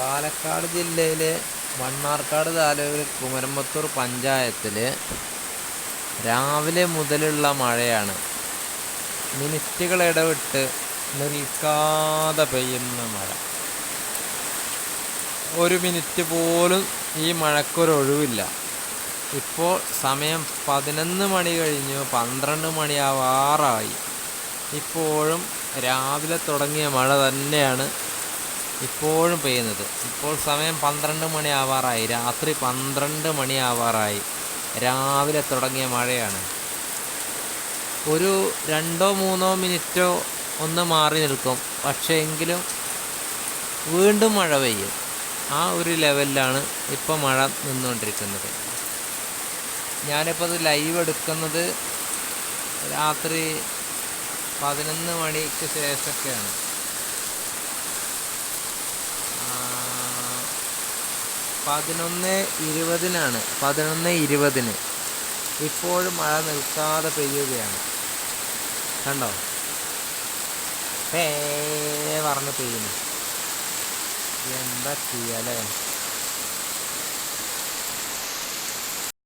പാലക്കാട് ജില്ലയിലെ മണ്ണാർക്കാട് താലൂക്കിൽ കുമരമ്പത്തൂർ പഞ്ചായത്തിൽ രാവിലെ മുതലുള്ള മഴയാണ്. മിനിറ്റുകൾ ഇടവിട്ട് നിൽക്കാതെ പെയ്യുന്ന മഴ. ഒരു മിനിറ്റ് പോലും ഈ മഴക്കൊരൊഴിവില്ല ഇപ്പോൾ സമയം പതിനൊന്ന് മണി കഴിഞ്ഞു പന്ത്രണ്ട് മണിയാവാറായി ഇപ്പോഴും രാവിലെ തുടങ്ങിയ മഴ തന്നെയാണ് ഇപ്പോഴും പെയ്യുന്നത്. ഇപ്പോൾ സമയം പന്ത്രണ്ട് മണി ആവാറായി രാത്രി പന്ത്രണ്ട് മണി ആവാറായി രാവിലെ തുടങ്ങിയ മഴയാണ്. ഒരു രണ്ടോ മൂന്നോ മിനിറ്റോ ഒന്ന് മാറി നിൽക്കും. പക്ഷേ എങ്കിലും വീണ്ടും മഴ പെയ്യും. ആ ഒരു ലെവലിലാണ് ഇപ്പോൾ മഴ നിന്നുകൊണ്ടിരിക്കുന്നത്. ഞാനിപ്പോൾ അത് ലൈവ് എടുക്കുന്നത് രാത്രി പതിനൊന്ന് മണിക്ക് ശേഷമൊക്കെയാണ്. പതിനൊന്ന് ഇരുപതിനാണ്. പതിനൊന്ന് ഇരുപതിന്. ഇപ്പോഴും മഴ നിൽക്കാതെ പെയ്യുകയാണ്. കണ്ടോ? പേ പറഞ്ഞ് പെയ്യുന്നു. എന്താ ചെയ്യാല്ലേ